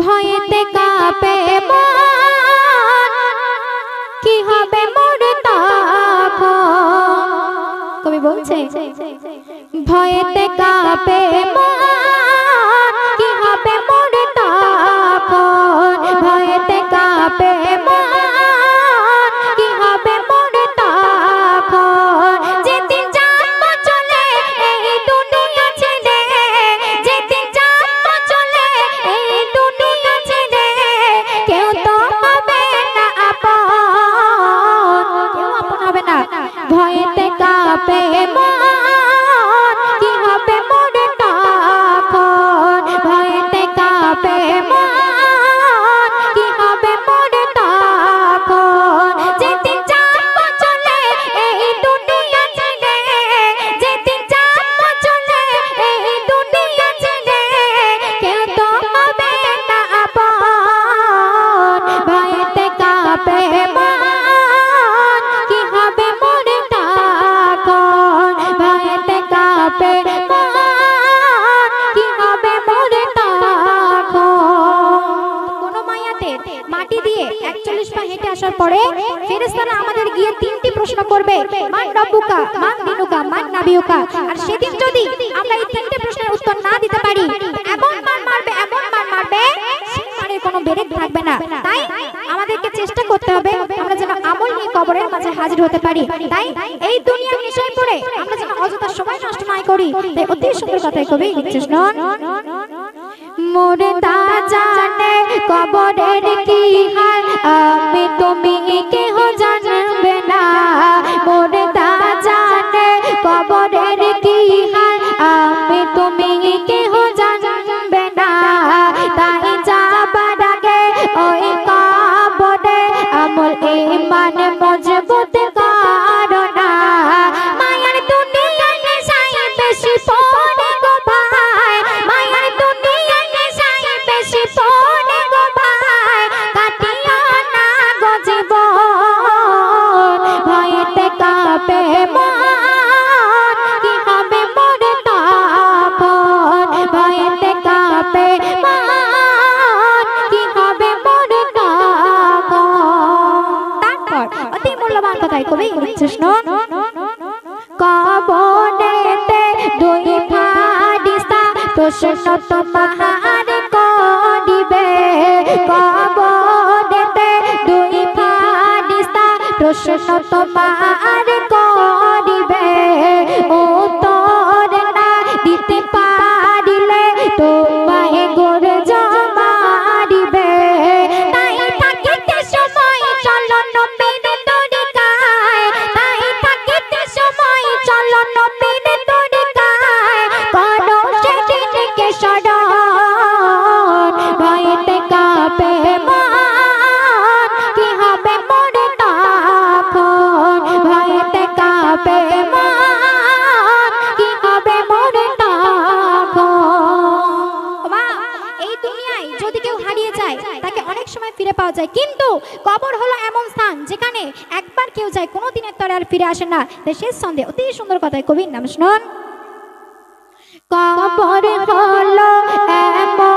ভয়েতে কাপে কি হবে মোর কবি বলছে, ভয়েতে কাপে কি হবে মোর ভয়েতে কাপে মন। একচল্লিশ পা হেঁটে আসার পরে ফেরেশতারা আমাদের গিয়ে তিনটি প্রশ্ন করবে। মান রব্বুকা, মান দিনুকা, মান নাবিয়ুকা। আর সেদিন যদি আমরা এই তিনটে প্রশ্নের উত্তর না দিতে পারি, এমন মান মারবে, এমন মান মারবে মানের কোনো বেরেক থাকবে না। তাই আমাদেরকে চেষ্টা করতে হবে আমরা যেন আমল নিয়ে কবরের মাঝে হাজির হতে পারি। তাই এই দুনিয়ার বিষয় পড়ে আমরা যেন অযথা সময় নষ্ট না করি। তাই অতি সুন্দর কথাই কবি লিখছিস, নন। মোরে তা জানে কবরের কি কথাই কবি লিখছিস কবনেতে দুই ফারিস্তা প্রশ্ন তোমার করিবে। কবনেতে দুই ফারিস্তা প্রশ্ন তোমার পাওয়া যায়। কিন্তু কবর হলো এমন স্থান যেখানে একবার কেউ যায় কোনো দিনের তরে আর ফিরে আসে না। তাই শেষ সন্ধে অতি সুন্দর কথায় কবির নাম শুনুন। কবর হলো এমন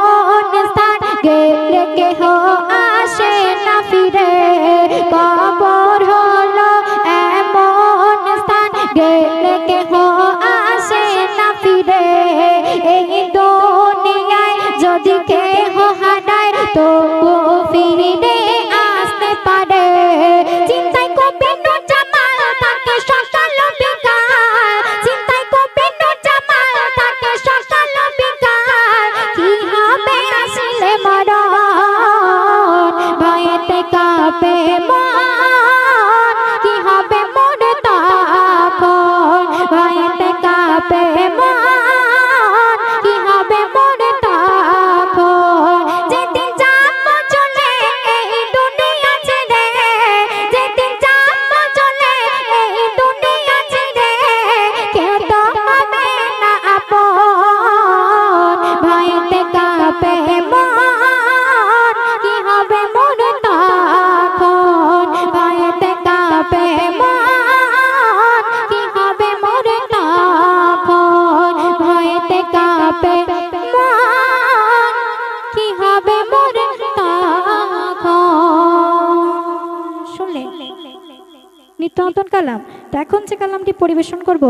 নিত্য নতুন কালাম। তো এখন যে কালামটি পরিবেশন করব